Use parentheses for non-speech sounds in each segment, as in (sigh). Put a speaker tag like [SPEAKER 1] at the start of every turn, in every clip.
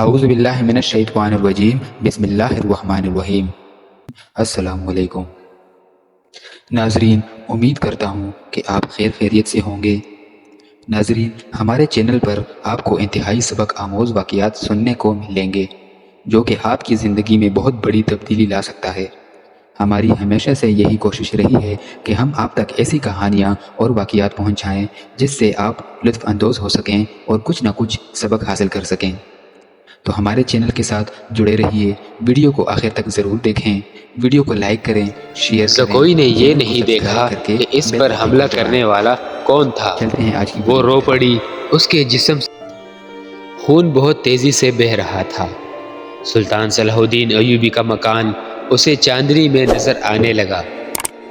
[SPEAKER 1] اعوذ باللہ من الشیطان الرجیم بسم اللہ الرحمن الرحیم السلام علیکم. ناظرین، امید کرتا ہوں کہ آپ خیر خیریت سے ہوں گے۔ ناظرین، ہمارے چینل پر آپ کو انتہائی سبق آموز واقعات سننے کو ملیں گے، جو کہ آپ کی زندگی میں بہت بڑی تبدیلی لا سکتا ہے۔ ہماری ہمیشہ سے یہی کوشش رہی ہے کہ ہم آپ تک ایسی کہانیاں اور واقعات پہنچائیں جس سے آپ لطف اندوز ہو سکیں اور کچھ نہ کچھ سبق حاصل کر سکیں۔ تو ہمارے چینل کے ساتھ جڑے رہیے۔ ویڈیو کو آخر تک ضرور دیکھیں۔ ویڈیو کو لائک کریں شیئر کریں۔
[SPEAKER 2] کوئی نے یہ نہیں دیکھا کہ اس پر حملہ۔ کرنے والا کون تھا؟
[SPEAKER 1] چلتے ہیں آج کی
[SPEAKER 2] وہ رو پڑی۔ اس کے جسم خون بہت تیزی سے بہہ رہا تھا۔ سلطان صلاح الدین ایوبی کا مکان اسے چاندنی میں نظر آنے لگا۔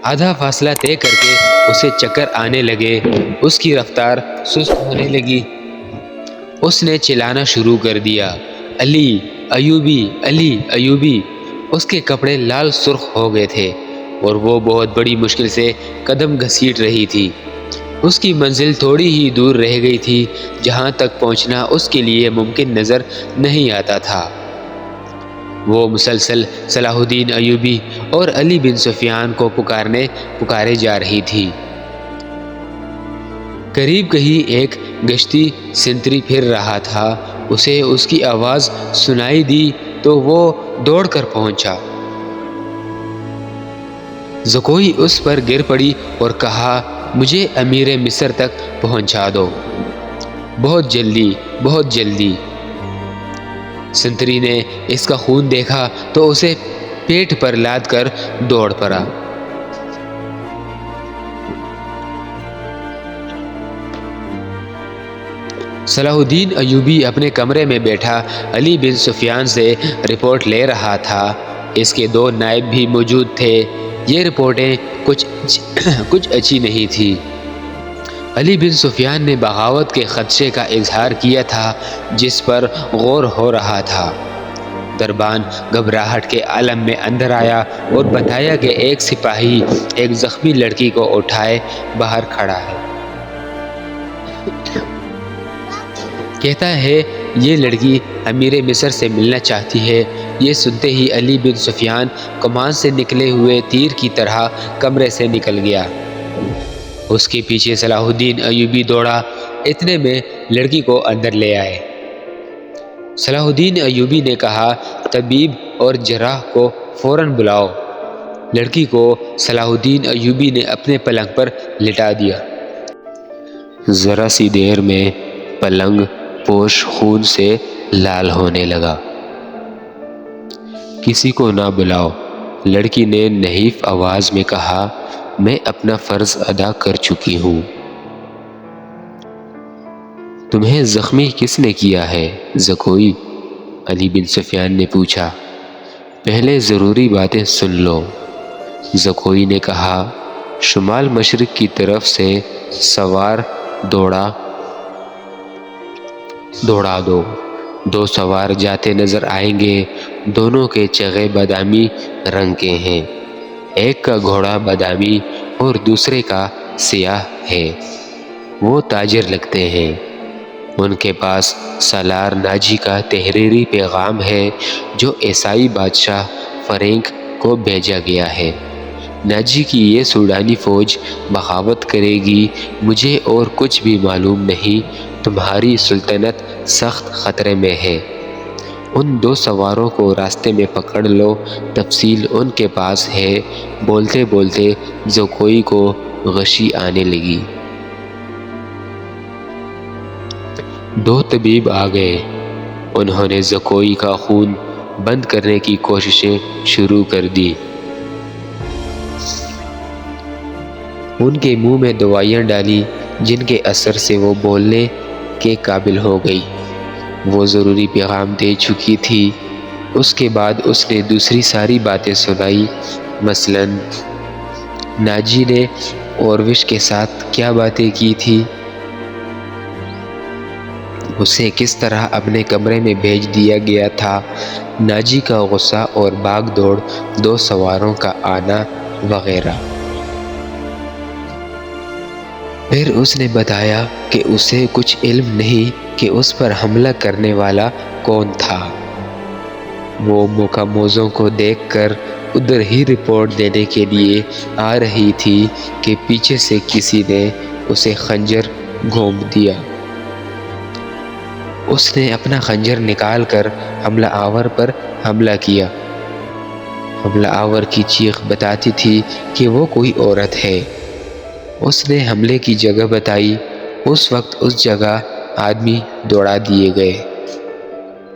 [SPEAKER 2] آدھا فاصلہ طے کر کے اسے چکر آنے لگے۔ اس کی رفتار سست ہونے لگی۔ اس نے چلانا شروع کر دیا۔ علی، ایوبی علی، ایوبی، اس کے کپڑے لال سرخ ہو گئے تھے اور وہ بہت بڑی مشکل سے قدم گھسیٹ رہی تھی۔ اس کی منزل تھوڑی ہی دور رہ گئی تھی، جہاں تک پہنچنا اس کے لیے ممکن نظر نہیں آتا تھا۔ وہ مسلسل صلاح الدین ایوبی اور علی بن سفیان کو پکارنے، پکارے جا رہی تھی۔ قریب کہیں ایک گشتی سنتری پھر رہا تھا۔ اسے اس کی آواز سنائی دی تو وہ دوڑ کر پہنچا۔ زکوئی اس پر گر پڑی اور کہا، مجھے امیر مصر تک پہنچا دو۔ بہت جلدی بہت جلدی۔ سنتری نے اس کا خون دیکھا تو اسے پیٹ پر لاد کر دوڑ پڑا۔ صلاح الدین ایوبی اپنے کمرے میں بیٹھا علی بن سفیان سے رپورٹ لے رہا تھا۔ اس کے دو نائب بھی موجود تھے۔ یہ رپورٹیں کچھ (coughs) کچھ اچھی نہیں تھی۔ علی بن سفیان نے بغاوت کے خدشے کا اظہار کیا تھا، جس پر غور ہو رہا تھا۔ دربان گھبراہٹ کے عالم میں اندر آیا اور بتایا کہ ایک سپاہی، ایک زخمی لڑکی کو اٹھائے باہر کھڑا ہے۔ کہتا ہے، یہ لڑکی امیر مصر سے ملنا چاہتی ہے۔ یہ سنتے ہی علی بن سفیان کمان سے نکلے ہوئے تیر کی طرح کمرے سے نکل گیا۔ اس کے پیچھے صلاح الدین ایوبی دوڑا، اتنے میں لڑکی کو اندر لے آئے۔ صلاح الدین ایوبی نے کہا، طبیب اور جراح کو فوراً بلاؤ۔ لڑکی کو صلاح الدین ایوبی نے اپنے پلنگ پر لٹا دیا۔ ذرا سی دیر میں پلنگ پوش خون سے لال ہونے لگا۔ کسی کو نہ بلاؤ۔ لڑکی نے نحیف آواز میں کہا، میں اپنا فرض ادا کر چکی ہوں۔ تمہیں زخمی کس نے کیا ہے؟ زکوئی۔ علی بن سفیان نے پوچھا۔ پہلے ضروری باتیں سن لو۔ زکوئی نے کہا، شمال مشرق کی طرف سے سوار دوڑا دوڑا دو۔ دو سوار جاتے نظر آئیں گے۔ دونوں کے چغے بادامی رنگ کے ہیں۔ ایک کا گھوڑا بادامی اور دوسرے کا سیاہ ہے۔ وہ تاجر لگتے ہیں۔ ان کے پاس سالار ناجی کا تحریری پیغام ہے، جو عیسائی بادشاہ فرینک کو بھیجا گیا ہے۔ ناجی کی یہ سوڈانی فوج بغاوت کرے گی، مجھے اور کچھ بھی معلوم نہیں۔ تمہاری سلطنت سخت خطرے میں ہے۔ ان دو سواروں کو راستے میں پکڑ لو، تفصیل ان کے پاس ہے۔ بولتے بولتے زکوئی کو غشی آنے لگی۔ دو طبیب آ گئے۔ انہوں نے زکوئی کا خون بند کرنے کی کوششیں شروع کر دی۔ ان کے منہ میں دوائیاں ڈالی، جن کے اثر سے وہ بولنے کے قابل ہو گئی۔ وہ ضروری پیغام دے چکی تھی۔ اس کے بعد اس نے دوسری ساری باتیں سنائی۔ مثلا، ناجی نے اوروش کے ساتھ کیا باتیں کی تھی؟ اسے کس طرح اپنے کمرے میں بھیج دیا گیا تھا؟ ناجی کا غصہ اور باغ دوڑ، دو سواروں کا آنا وغیرہ۔ پھر اس نے بتایا کہ اسے کچھ علم نہیں کہ اس پر حملہ کرنے والا کون تھا۔ وہ موقع موزوں کو دیکھ کر ادھر ہی رپورٹ دینے کے لیے آ رہی تھی کہ پیچھے سے کسی نے اسے خنجر گھوم دیا۔ اس نے اپنا خنجر نکال کر حملہ آور پر حملہ کیا۔ حملہ آور کی چیخ بتاتی تھی کہ وہ کوئی عورت ہے۔ اس نے حملے کی جگہ بتائی۔ اس وقت اس جگہ آدمی دوڑا دیے گئے۔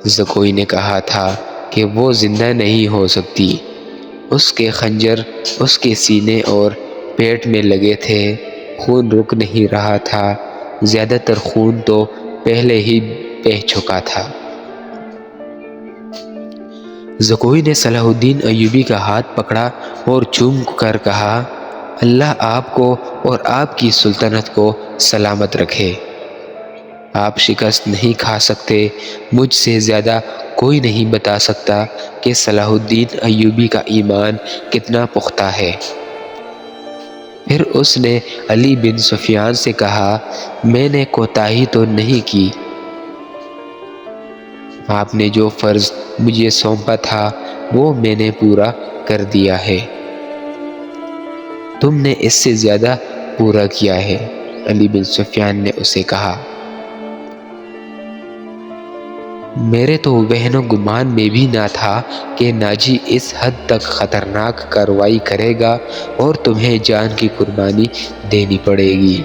[SPEAKER 2] زکوئی نے کہا تھا کہ وہ زندہ نہیں ہو سکتی۔ اس کے خنجر، اس کے سینے اور پیٹ میں لگے تھے۔ خون رک نہیں رہا تھا۔ زیادہ تر خون تو پہلے ہی بہ چکا تھا۔ زکوئی نے صلاح الدین ایوبی کا ہاتھ پکڑا اور چوم کر کہا اللہ آپ کو اور آپ کی سلطنت کو سلامت رکھے۔ آپ شکست نہیں کھا سکتے، مجھ سے زیادہ کوئی نہیں بتا سکتا کہ صلاح الدین ایوبی کا ایمان کتنا پختہ ہے۔ پھر اس نے علی بن سفیان سے کہا، میں نے کوتاہی تو نہیں کی۔ آپ نے جو فرض مجھے سونپا تھا، وہ میں نے پورا کر دیا ہے۔ تم نے اس سے زیادہ پورا کیا ہے۔ علی بن سفیان نے اسے کہا، میرے تو وہن و گمان میں بھی نہ تھا کہ ناجی اس حد تک خطرناک کاروائی کرے گا اور تمہیں جان کی قربانی دینی پڑے گی۔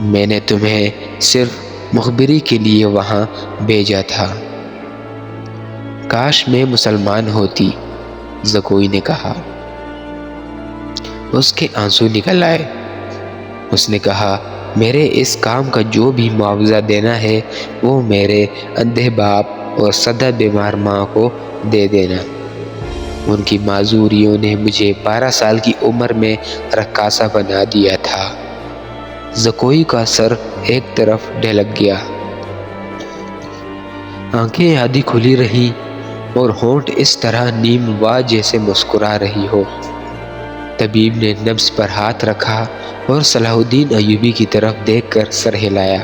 [SPEAKER 2] میں نے تمہیں صرف مخبری کے لیے وہاں بھیجا تھا۔ کاش میں مسلمان ہوتی، زکوئی نے کہا۔ اس کے آنسو نکل آئے۔ اس نے کہا، میرے اس کام کا جو بھی معاوضہ دینا ہے، وہ میرے اندھے باپ اور سدا بیمار ماں کو دے دینا۔ ان کی معذوریوں نے مجھے بارہ سال کی عمر میں رقاصہ بنا دیا تھا۔ زکوئی کا سر ایک طرف ڈھلک گیا۔ آنکھیں آدھی کھلی رہی اور ہونٹ اس طرح نیم وا جیسے مسکرا رہی ہو۔ طبیب نے نبز پر ہاتھ رکھا اور صلاح الدین ایوبی کی طرف دیکھ کر سر ہلایا۔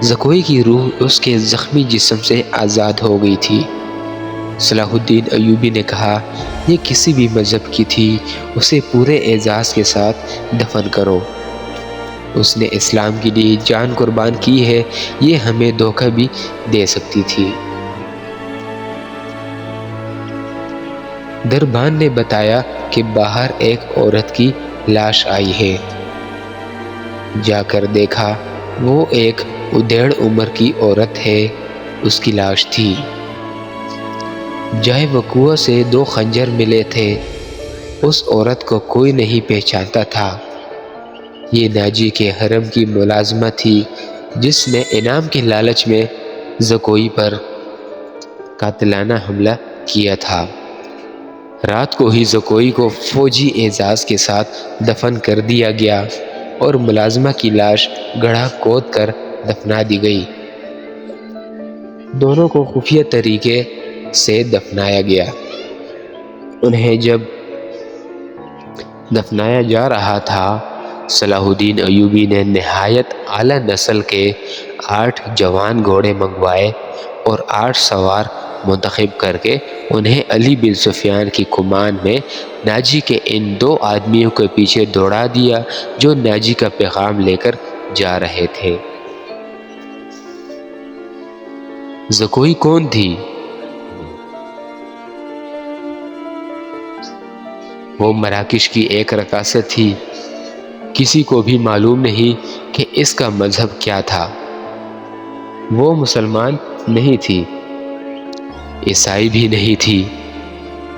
[SPEAKER 2] زکوئی کی روح اس کے زخمی جسم سے آزاد ہو گئی تھی۔ صلاح الدین ایوبی نے کہا، یہ کسی بھی مذہب کی تھی، اسے پورے اعزاز کے ساتھ دفن کرو۔ اس نے اسلام کے لیے جان قربان کی ہے، یہ ہمیں دھوکہ بھی دے سکتی تھی۔ دربان نے بتایا کہ باہر ایک عورت کی لاش آئی ہے۔ جا کر دیکھا، وہ ایک ادھیڑ عمر کی عورت ہے، اس کی لاش تھی۔ جائے وقوع سے دو خنجر ملے تھے۔ اس عورت کو کوئی نہیں پہچانتا تھا۔ یہ ناجی کے حرم کی ملازمت تھی، جس نے انعام کے لالچ میں زکوئی پر قاتلانہ حملہ کیا تھا۔ رات کو ہی زکوئی کو فوجی اعزاز کے ساتھ دفن کر دیا گیا اور ملازمہ کی لاش گڑھا کود کر دفنا دی گئی۔ دونوں کو خفیہ طریقے سے دفنایا گیا۔ انہیں جب دفنایا جا رہا تھا، صلاح الدین ایوبی نے نہایت اعلیٰ نسل کے آٹھ جوان گھوڑے منگوائے اور آٹھ سوار منتخب کر کے انہیں علی بن سفیان کی کمان میں ناجی کے ان دو آدمیوں کے پیچھے دوڑا دیا جو ناجی کا پیغام لے کر جا رہے تھے۔ زکوئی کون تھی؟ وہ مراکش کی ایک رکاست تھی۔ کسی کو بھی معلوم نہیں کہ اس کا مذہب کیا تھا۔ وہ مسلمان نہیں تھی۔ عیسائی بھی نہیں تھی۔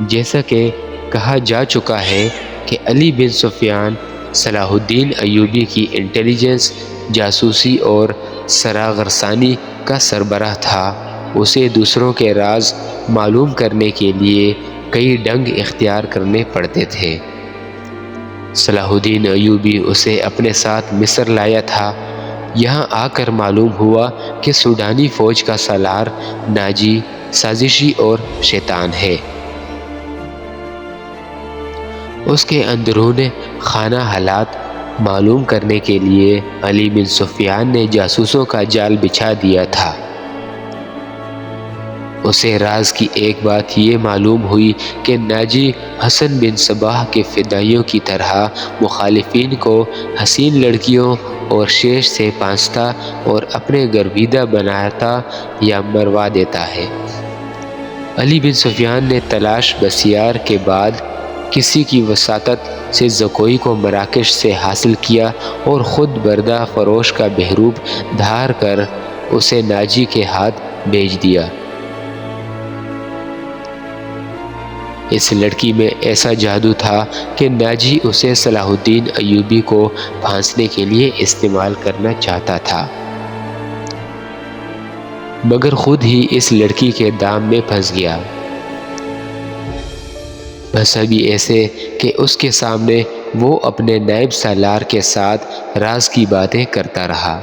[SPEAKER 2] جیسا کہ کہا جا چکا ہے کہ علی بن سفیان صلاح الدین ایوبی کی انٹیلیجنس جاسوسی اور سراغرسانی کا سربراہ تھا، اسے دوسروں کے راز معلوم کرنے کے لیے کئی ڈنگ اختیار کرنے پڑتے تھے۔ صلاح الدین ایوبی اسے اپنے ساتھ مصر لایا تھا۔ یہاں آ کر معلوم ہوا کہ سوڈانی فوج کا سالار ناجی، سازشی اور شیطان ہے۔ اس کے اندرون خانہ حالات معلوم کرنے کے لیے علی بن سفیان نے جاسوسوں کا جال بچھا دیا تھا۔ اسے راز کی ایک بات یہ معلوم ہوئی کہ ناجی حسن بن صباح کے فدائیوں کی طرح مخالفین کو حسین لڑکیوں اور شیش سے پانچتا اور اپنے گرویدہ بناتا یا مروا دیتا ہے۔ علی بن سفیان نے تلاش بسیار کے بعد کسی کی وساطت سے زکوئی کو مراکش سے حاصل کیا اور خود بردہ فروش کا بحروب دھار کر اسے ناجی کے ہاتھ بھیج دیا۔ اس لڑکی میں ایسا جادو تھا کہ ناجی اسے صلاح الدین ایوبی کو پھانسنے کے لیے استعمال کرنا چاہتا تھا۔ مگر خود ہی اس لڑکی کے دام میں پھنس گیا۔ بس ابھی ایسے کہ اس کے سامنے وہ اپنے نیب سالار کے ساتھ راز کی باتیں کرتا رہا۔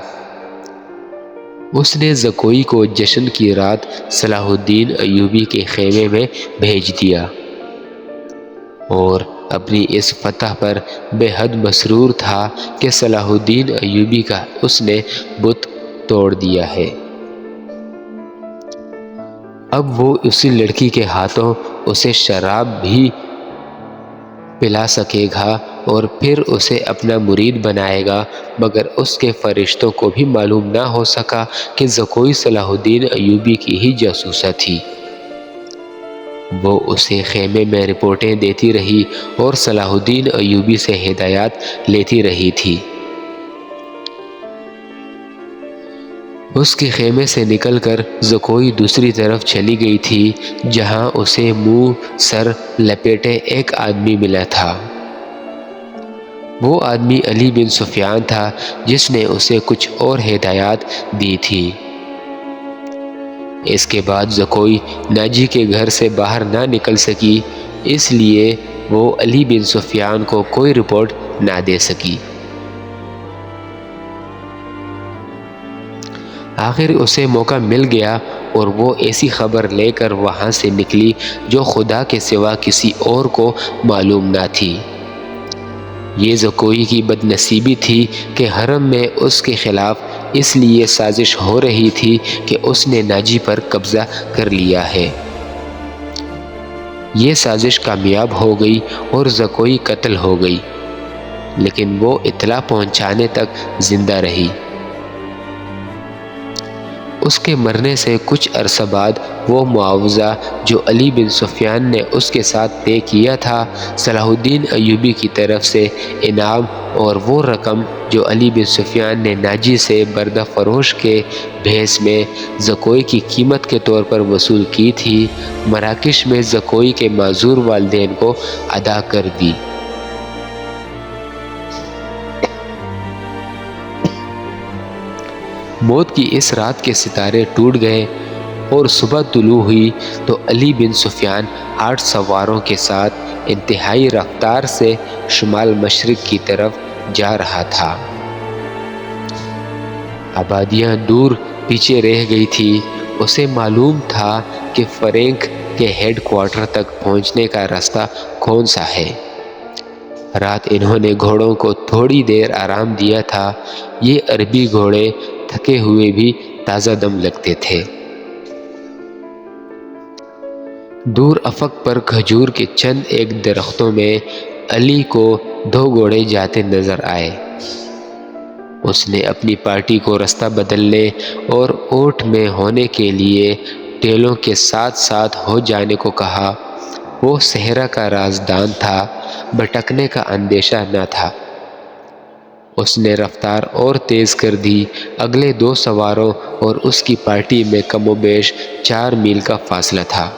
[SPEAKER 2] اس نے زکوئی کو جشن کی رات صلاح الدین ایوبی کے خیمے میں بھیج دیا۔ اور اپنی اس فتح پر بے حد مسرور تھا کہ صلاح الدین ایوبی کا اس نے بت توڑ دیا ہے۔ اب وہ اسی لڑکی کے ہاتھوں اسے شراب بھی پلا سکے گا اور پھر اسے اپنا مرید بنائے گا، مگر اس کے فرشتوں کو بھی معلوم نہ ہو سکا کہ زکوئی صلاح الدین ایوبی کی ہی جاسوسہ تھی۔ وہ اسے خیمے میں رپورٹیں دیتی رہی اور صلاح الدین ایوبی سے ہدایات لیتی رہی تھی۔ اس کے خیمے سے نکل کر زکوئی دوسری طرف چلی گئی تھی، جہاں اسے منہ، سر لپیٹے ایک آدمی ملا تھا۔ وہ آدمی علی بن سفیان تھا، جس نے اسے کچھ اور ہدایات دی تھی۔ اس کے بعد زکوئی ناجی کے گھر سے باہر نہ نکل سکی، اس لیے وہ علی بن سفیان کو کوئی رپورٹ نہ دے سکی۔ آخر اسے موقع مل گیا اور وہ ایسی خبر لے کر وہاں سے نکلی جو خدا کے سوا کسی اور کو معلوم نہ تھی۔ یہ زکوئی کی بد نصیبی تھی کہ حرم میں اس کے خلاف اس لیے سازش ہو رہی تھی کہ اس نے ناجی پر قبضہ کر لیا ہے۔ یہ سازش کامیاب ہو گئی اور زکوئی قتل ہو گئی، لیکن وہ اطلاع پہنچانے تک زندہ رہی۔ اس کے مرنے سے کچھ عرصہ بعد وہ معاوضہ جو علی بن سفیان نے اس کے ساتھ طے کیا تھا، صلاح الدین ایوبی کی طرف سے انعام اور وہ رقم جو علی بن سفیان نے ناجی سے بردہ فروش کے بھیس میں زکوئی کی قیمت کے طور پر وصول کی تھی، مراکش میں زکوئی کے معذور والدین کو ادا کر دی۔ موت کی اس رات کے ستارے ٹوٹ گئے اور صبح طلوع ہوئی تو علی بن سفیان آٹھ سواروں کے ساتھ انتہائی رفتار سے شمال مشرق کی طرف جا رہا تھا۔ آبادیاں دور پیچھے رہ گئی تھی۔ اسے معلوم تھا کہ فرینک کے ہیڈ کوارٹر تک پہنچنے کا راستہ کون سا ہے۔ رات انہوں نے گھوڑوں کو تھوڑی دیر آرام دیا تھا۔ یہ عربی گھوڑے تھکے ہوئے بھی تازہ دم لگتے تھے۔ دور افق پر کھجور کے چند ایک درختوں میں علی کو دو گھوڑے جاتے نظر آئے۔ اس نے اپنی پارٹی کو رستہ بدلنے اور اوٹ میں ہونے کے لیے ٹیلوں کے ساتھ ساتھ ہو جانے کو کہا۔ وہ صحرا کا رازدان تھا، بھٹکنے کا اندیشہ نہ تھا۔ اس نے رفتار اور تیز کر دی۔ اگلے دو سواروں اور اس کی پارٹی میں کم و بیش چار میل کا فاصلہ تھا۔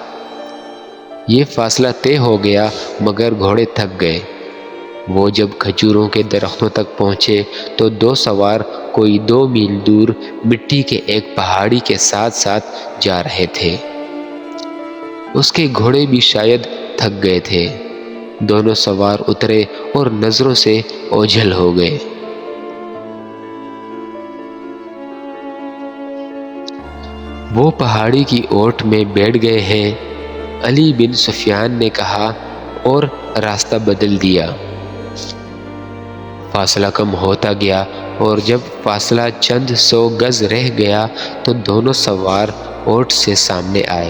[SPEAKER 2] یہ فاصلہ طے ہو گیا، مگر گھوڑے تھک گئے۔ وہ جب کھجوروں کے درختوں تک پہنچے تو دو سوار کوئی دو میل دور مٹی کے ایک پہاڑی کے ساتھ ساتھ جا رہے تھے۔ اس کے گھوڑے بھی شاید تھک گئے تھے۔ دونوں سوار اترے اور نظروں سے اوجھل ہو گئے۔ وہ پہاڑی کی اوٹ میں بیٹھ گئے ہیں۔ علی بن سفیان نے کہا، اور راستہ بدل دیا۔ فاصلہ کم ہوتا گیا، اور جب فاصلہ چند سو گز رہ گیا، تو دونوں سوار اوٹ سے سامنے آئے۔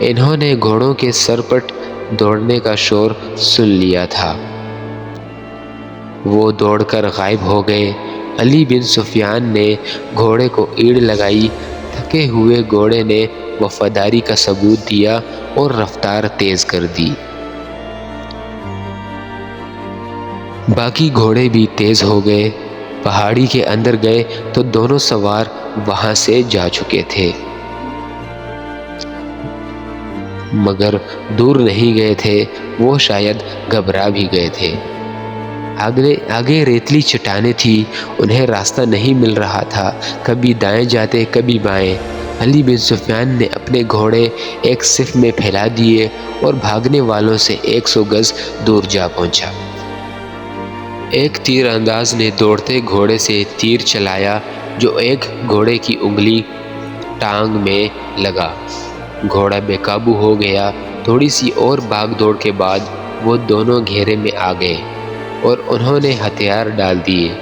[SPEAKER 2] انہوں نے گھوڑوں کے سرپٹ دوڑنے کا شور سن لیا تھا۔ وہ دوڑ کر غائب ہو گئے۔ علی بن سفیان نے گھوڑے کو ایڑ لگائی، تھکے ہوئے گھوڑے نے وفاداری کا ثبوت دیا اور رفتار تیز کر دی۔ باقی گھوڑے بھی تیز ہو گئے۔ پہاڑی کے اندر گئے تو دونوں سوار وہاں سے جا چکے تھے۔ مگر دور نہیں گئے تھے، وہ شاید گھبرا بھی گئے تھے۔ آگے آگے ریتلی چٹانیں تھی، انہیں راستہ نہیں مل رہا تھا۔ کبھی دائیں جاتے، کبھی بائیں۔ علی بن سفیان نے اپنے گھوڑے ایک صف میں پھیلا دیے اور بھاگنے والوں سے ایک سو گز دور جا پہنچا۔ ایک تیر انداز نے دوڑتے گھوڑے سے تیر چلایا، جو ایک گھوڑے کی انگلی ٹانگ میں لگا۔ گھوڑا بے قابو ہو گیا۔ تھوڑی سی اور بھاگ دوڑ کے بعد وہ دونوں گھیرے میں آ گئے۔ اور انہوں نے ہتھیار ڈال دیے۔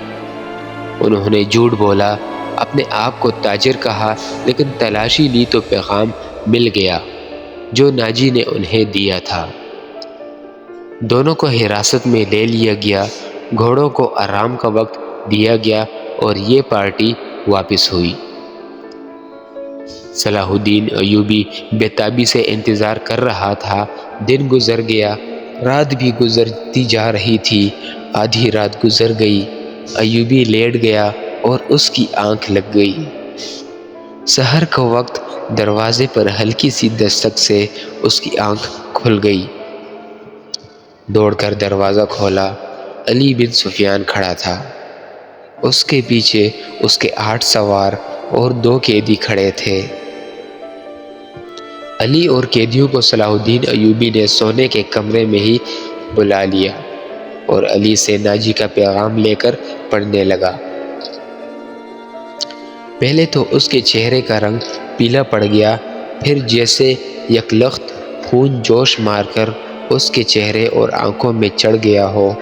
[SPEAKER 2] انہوں نے جھوٹ بولا، اپنے آپ کو تاجر کہا، لیکن تلاشی لی تو پیغام مل گیا، جو ناجی نے انہیں دیا تھا۔ دونوں کو حراست میں لے لیا گیا، گھوڑوں کو آرام کا وقت دیا گیا اور یہ پارٹی واپس ہوئی۔ صلاح الدین ایوبی بےتابی سے انتظار کر رہا تھا، دن گزر گیا۔ رات بھی گزرتی جا رہی تھی۔ آدھی رات گزر گئی۔ ایوبی لیٹ گیا اور اس کی آنکھ لگ گئی۔ سحر کا وقت دروازے پر ہلکی سی دستک سے اس کی آنکھ کھل گئی۔ دوڑ کر دروازہ کھولا۔ علی بن سفیان کھڑا تھا۔ اس کے پیچھے اس کے آٹھ سوار اور دو قیدی کھڑے تھے۔ علی اور قیدیوں کو صلاح الدین ایوبی نے سونے کے کمرے میں ہی بلا لیا اور علی سے ناجی کا پیغام لے کر پڑھنے لگا۔ پہلے تو اس کے چہرے کا رنگ پیلا پڑ گیا، پھر جیسے یکلخت خون جوش مار کر اس کے چہرے اور آنکھوں میں چڑھ گیا ہو،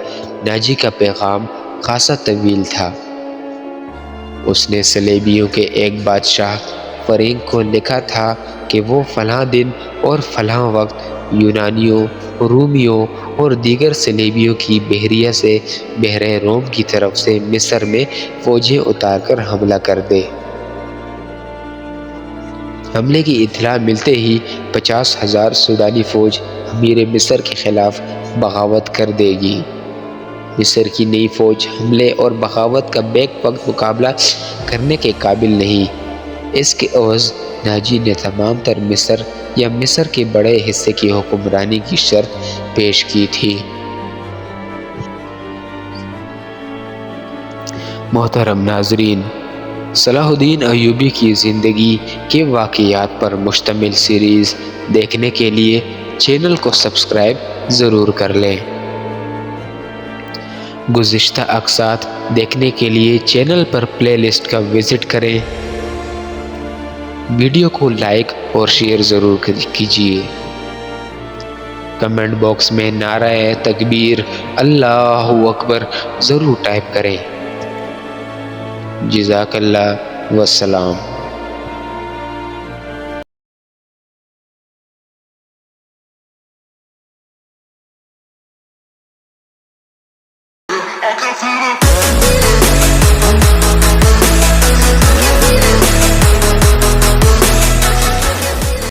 [SPEAKER 2] ناجی کا پیغام خاصا طویل تھا۔ اس نے سلیبیوں کے ایک بادشاہ فرینگ کو لکھا تھا کہ وہ فلاں دن اور فلاں وقت یونانیوں، رومیوں اور دیگر سلیبیوں کی بحریہ سے بحر روم کی طرف سے مصر میں فوجیں اتار کر حملہ کر دے۔ حملے کی اطلاع ملتے ہی پچاس ہزار سودانی فوج امیر مصر کے خلاف بغاوت کر دے گی۔ مصر کی نئی فوج حملے اور بغاوت کا بیک وقت مقابلہ کرنے کے قابل نہیں۔ اس کے عوض ناجی نے تمام تر مصر یا مصر کے بڑے حصے کی حکمرانی کی شرط پیش کی تھی۔ محترم ناظرین، صلاح الدین ایوبی کی زندگی کے واقعات پر مشتمل سیریز دیکھنے کے لیے چینل کو سبسکرائب ضرور کر لیں۔ گزشتہ اقساط دیکھنے کے لیے چینل پر پلے لسٹ کا وزٹ کریں۔ ویڈیو کو لائک اور شیئر ضرور کیجیے کمنٹ باکس میں نعرہ تکبیر، اللہ اکبر ضرور ٹائپ کریں۔ جزاک اللہ وسلام